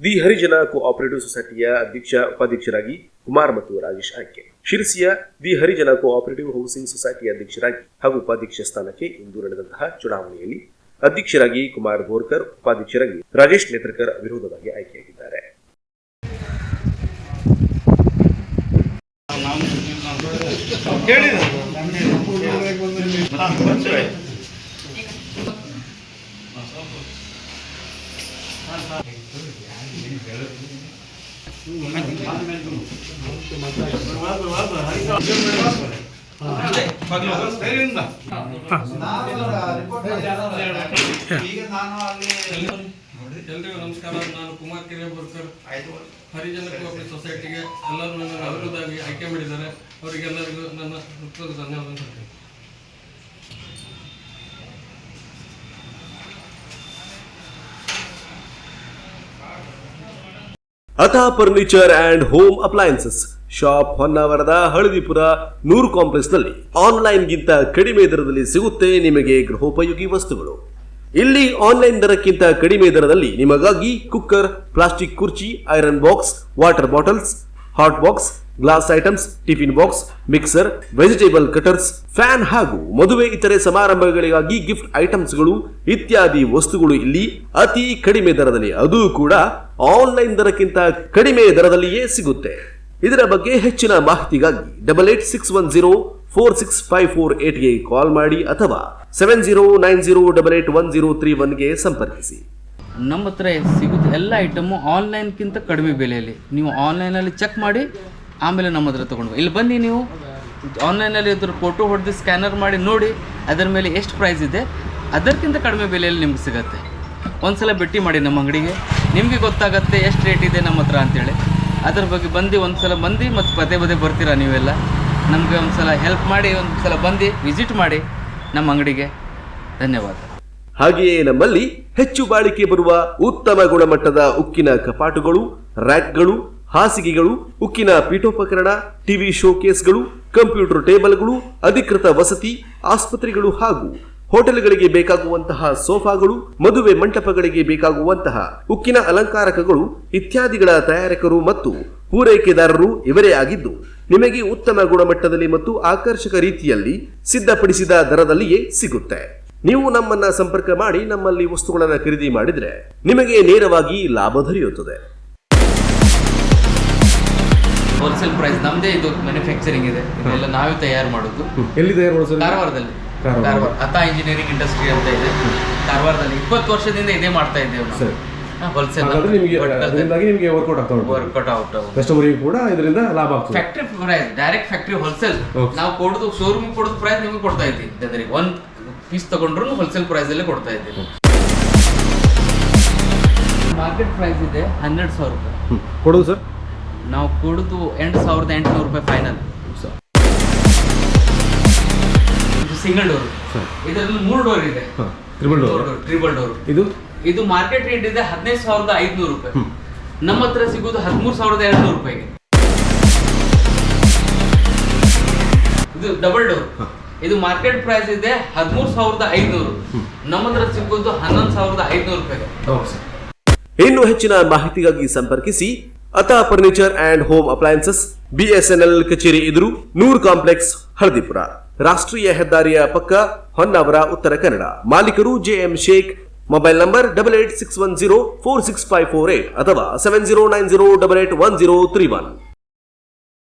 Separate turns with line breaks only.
The Harijan cooperative ಸೊಸೈಟಿಯ ಅಧ್ಯಕ್ಷ, ಉಪಾಧ್ಯಕ್ಷರಾಗಿ ಕುಮಾರ್ ಮತ್ತು ರಾಜೇಶ್ ಆಯ್ಕೆ. ಶಿರಸಿಯ ದಿ ಹರಿಜನ ಕೋಆಪರೇಟಿವ್ ಹೌಸಿಂಗ್ ಸೊಸೈಟಿಯ ಅಧ್ಯಕ್ಷರಾಗಿ ಹಾಗೂ ಉಪಾಧ್ಯಕ್ಷ ಸ್ಥಾನಕ್ಕೆ ಇಂದು ನಡೆದಂತಹ ಚುನಾವಣೆಯಲ್ಲಿ ಅಧ್ಯಕ್ಷರಾಗಿ ಕುಮಾರ್ ಬೋರ್ಕರ್ ಉಪಾಧ್ಯಕ್ಷರಾಗಿ ರಾಜೇಶ್ ನೇತ್ರಕರ್ ವಿರೋಧವಾಗಿ ಆಯ್ಕೆಯಾಗಿದ್ದಾರೆ.
ಎಲ್ರಿಗೂ ನಮಸ್ಕಾರ ನಾನು ಕುಮಾರ್ ಕಿರಿಯಬೋರ್ಕರ್ ಹರಿಜನ ಕೋಆಪರೇಟಿವ್ ಸೊಸೈಟಿಗೆ ಎಲ್ಲರೂ ನನ್ನ ಅವಿರೋಧವಾಗಿ ಆಯ್ಕೆ ಮಾಡಿದ್ದಾರೆ ಅವರಿಗೆಲ್ಲರಿಗೂ ನನ್ನ ಹೃತ್ಪೂರ್ವಕ ಧನ್ಯವಾದ
Atha furniture and home appliances shop ಹೊನ್ನಾವರದ Haldipur ನೂರು ಕಾಂಪ್ಲೆಕ್ಸ್ನಲ್ಲಿ ಆನ್ಲೈನ್ ಗಿಂತ ಕಡಿಮೆ ದರದಲ್ಲಿ ಸಿಗುತ್ತೆ ನಿಮಗೆ ಗೃಹೋಪಯೋಗಿ ವಸ್ತುಗಳು. ಇಲ್ಲಿ ಆನ್ಲೈನ್ ದರಕ್ಕಿಂತ ಕಡಿಮೆ ದರದಲ್ಲಿ ನಿಮಗಾಗಿ ಕುಕ್ಕರ್ ಪ್ಲಾಸ್ಟಿಕ್ ಕುರ್ಚಿ iron box water bottles hot box glass items tiffin box mixer vegetable cutters fan ಹಾಗೂ ಮದುವೆ ಇತರೆ ಸಮಾರಂಭಗಳಿಗಾಗಿ ಗಿಫ್ಟ್ ಐಟಮ್ಸ್ಗಳು ಇತ್ಯಾದಿ ವಸ್ತುಗಳು ಇಲ್ಲಿ ಅತಿ ಕಡಿಮೆ ದರದಲ್ಲಿ. ಅದು ಕೂಡ ಆನ್ಲೈನ್ ದರಕ್ಕಿಂತ ಕಡಿಮೆ ದರದಲ್ಲಿಯೇ ಸಿಗುತ್ತೆ. ಇದರ ಬಗ್ಗೆ ಹೆಚ್ಚಿನ ಮಾಹಿತಿಗಾಗಿ double eight six one zero four six five four ಏಟ್ಗೆ call ಮಾಡಿ ಅಥವಾ seven zero nine zero double eight one zero three ಒನ್ಗೆ ಸಂಪರ್ಕಿಸಿ.
ನಮ್ಮ ಹತ್ರ ಸಿಗುತ್ತೆ ಎಲ್ಲ ಐಟಮು ಆನ್ಲೈನ್ಗಿಂತ ಕಡಿಮೆ ಬೆಲೆಯಲ್ಲಿ. ನೀವು ಆನ್ಲೈನಲ್ಲಿ ಚೆಕ್ ಮಾಡಿ ಆಮೇಲೆ ನಮ್ಮ ಹತ್ರ ತೊಗೊಂಡು ಇಲ್ಲಿ ಬನ್ನಿ ನೀವು. ಆನ್ಲೈನಲ್ಲಿ ಇದ್ರ ಫೋಟೋ ಹೊಡೆದು ಸ್ಕ್ಯಾನರ್ ಮಾಡಿ ನೋಡಿ, ಅದರ ಮೇಲೆ ಎಷ್ಟು ಪ್ರೈಸ್ ಇದೆ, ಅದಕ್ಕಿಂತ ಕಡಿಮೆ ಬೆಲೆಯಲ್ಲಿ ನಿಮ್ಗೆ ಸಿಗುತ್ತೆ. ಒಂದ್ಸಲ ಭೇಟಿ ಮಾಡಿ ನಮ್ಮ ಅಂಗಡಿಗೆ. ನಿಮಗೆ ಗೊತ್ತಾಗತ್ತೆ ಎಷ್ಟು ರೇಟ್ ಇದೆ ನಮ್ಮ ಹತ್ರ ಅಂತೇಳಿ. ಅದ್ರ ಬಗ್ಗೆ ಬಂದು ಒಂದ್ಸಲ ಬಂದು ಮತ್ತು ಪದೇ ಪದೇ ಬರ್ತೀರಾ ನೀವೆಲ್ಲ? ನಮಗೆ ಒಂದ್ಸಲ ಹೆಲ್ಪ್ ಮಾಡಿ, ಒಂದ್ಸಲ ಬಂದು ವಿಸಿಟ್ ಮಾಡಿ ನಮ್ಮ ಅಂಗಡಿಗೆ. ಧನ್ಯವಾದ.
ಹಾಗೆಯೇ ನಮ್ಮಲ್ಲಿ ಹೆಚ್ಚು ಬಾಳಿಕೆ ಬರುವ ಉತ್ತಮ ಗುಣಮಟ್ಟದ ಉಕ್ಕಿನ ಕಪಾಟುಗಳು ರ್ಯಾಕ್ಗಳು ಹಾಸಿಗೆಗಳು, ಉಕ್ಕಿನ ಪೀಠೋಪಕರಣ, ಟಿವಿ ಶೋಕೇಸ್ಗಳು, ಕಂಪ್ಯೂಟರ್ ಟೇಬಲ್ಗಳು, ಅಧಿಕೃತ ವಸತಿ, ಆಸ್ಪತ್ರೆಗಳು ಹಾಗೂ ಹೋಟೆಲ್ಗಳಿಗೆ ಬೇಕಾಗುವಂತಹ ಸೋಫಾಗಳು, ಮದುವೆ ಮಂಟಪಗಳಿಗೆ ಬೇಕಾಗುವಂತಹ ಉಕ್ಕಿನ ಅಲಂಕಾರಕಗಳು ಇತ್ಯಾದಿಗಳ ತಯಾರಕರು ಮತ್ತು ಪೂರೈಕೆದಾರರು ಇವರೇ ಆಗಿದ್ದು, ನಿಮಗೆ ಉತ್ತಮ ಗುಣಮಟ್ಟದಲ್ಲಿ ಮತ್ತು ಆಕರ್ಷಕ ರೀತಿಯಲ್ಲಿ ಸಿದ್ಧಪಡಿಸಿದ ದರದಲ್ಲಿಯೇ ಸಿಗುತ್ತೆ. ನೀವು ನಮ್ಮನ್ನ ಸಂಪರ್ಕ ಮಾಡಿ ನಮ್ಮಲ್ಲಿ ವಸ್ತುಗಳನ್ನು ಖರೀದಿ ಮಾಡಿದ್ರೆ ನಿಮಗೆ ನೇರವಾಗಿ ಲಾಭ ದೊರೆಯುತ್ತದೆ.
ಹೋಲ್ಸೇಲ್ ಪ್ರೈಸ್ ನಮ್ಮದೇ ಇದು ಮ್ಯಾನುಫ್ಯಾಕ್ಚರಿಂಗ್ ಇದೆ. ಇದೆಲ್ಲ ನಾವೇ ತಯಾರು ಮಾಡೋದು.
ಎಲ್ಲಿ ತಯಾರು ಮಾಡೋದು ಸರ್
ಕಾರವಾರದಲ್ಲಿ.
ಕಾರವಾರ.
ಅತ ಇಂಜಿನಿಯರಿಂಗ್ ಇಂಡಸ್ಟ್ರಿ ಅಂತ ಇದೆ. ಕಾರವಾರದಲ್ಲಿ ಇಪ್ಪತ್ತು ವರ್ಷದಿಂದ ಇದೇ ಮಾಡ್ತಾ ಇದ್ದೇವೆ
ಸರ್.
ನಾವು
ಹಾಗಾದ್ರೆ ನಿಮಗೆ ಅದರಿಂದಾಗಿ ನಿಮಗೆ ವರ್ಕೌಟ್ ಆಗ್ತಾ ಉಂಟು.
ವರ್ಕೌಟ್ ಔಟ್
ಕಸ್ಟಮರಿಗೆ ಕೂಡ ಇದರಿಂದ ಲಾಭ ಆಗ್ತದೆ.
Factory price direct factory wholesale ನಾವು ಕೊಡೋದು ಶೋರೂಮ್ ಕೊಡೋದು ಪ್ರೈಸ್ ನಿಮಗೆ ಕೊಡ್ತಾ ಇದ್ದೀವಿ. ಜನರಿಗೆ ಒಂದು ಪೀಸ್ ತಗೊಂಡ್ರು ಹೋಲ್ಸೇಲ್ ಪ್ರೈಸ್ ಅಲ್ಲೇ ಕೊಡ್ತಾ ಇದ್ದೀವಿ. ಮಾರ್ಕೆಟ್ ಪ್ರೈಸ್ ಇದೆ ಹನ್ನೆರಡು ಸಾವಿರ ರೂಪಾಯಿ.
ಕೊಡೋದು ಸರ್
ನಾವು ಕುಡಿದು ಎಂಟು ಸಾವಿರದ ಎಂಟುನೂರು ರೂಪಾಯಿ ಫೈನಲ್ ಸಿಂಗಲ್ ಡೋರ್. ಇದರಲ್ಲಿ ಮೂರು ಡೋರ್ ಇದೆ.
ಟ್ರಿಬಲ್ ಡೋರ್
ಟ್ರಿಬಲ್ ಡೋರ್
ಇದು?
ಇದು ಮಾರ್ಕೆಟ್ ರೇಟ್ ಇದೆ ಹದಿನೈದು ಸಾವಿರದ ಐದುನೂರು ರೂಪಾಯಿ. ನಮ್ಮ ಹತ್ರ ಸಿಗೋದು ಹದಿಮೂರು ಸಾವಿರದ ಎರಡುನೂರು ರೂಪಾಯಿಗೆ. ಇದು ಡಬಲ್ ಡೋರ್ ಇದು ಮಾರ್ಕೆಟ್ ಪ್ರೈಸ್ ಇದೆ ಹದಿಮೂರು ಸಾವಿರದ ಐದುನೂರು. ನಮ್ಮ ಹತ್ರ ಸಿಗೋದು ಹನ್ನೊಂದು ಸಾವಿರದ ಐದುನೂರು ರೂಪಾಯಿಗೆ
ಇನ್ನು ಹೆಚ್ಚಿನ ಮಾಹಿತಿಗಾಗಿ ಸಂಪರ್ಕಿಸಿ ಅತಾ furniture and home appliances BSNL ಕಚೇರಿ ಎದುರು ನೂರ್ ಕಾಂಪ್ಲೆಕ್ಸ್ ಹಳದಿಪುರ ರಾಷ್ಟ್ರೀಯ ಹೆದ್ದಾರಿಯ ಪಕ್ಕ ಹೊನ್ನಾವರ ಉತ್ತರ ಕನ್ನಡ ಮಾಲೀಕರು JM Sheikh mobile number double eight six one zero four six five four eight ಅಥವಾ seven zero nine zero double eight one zero three one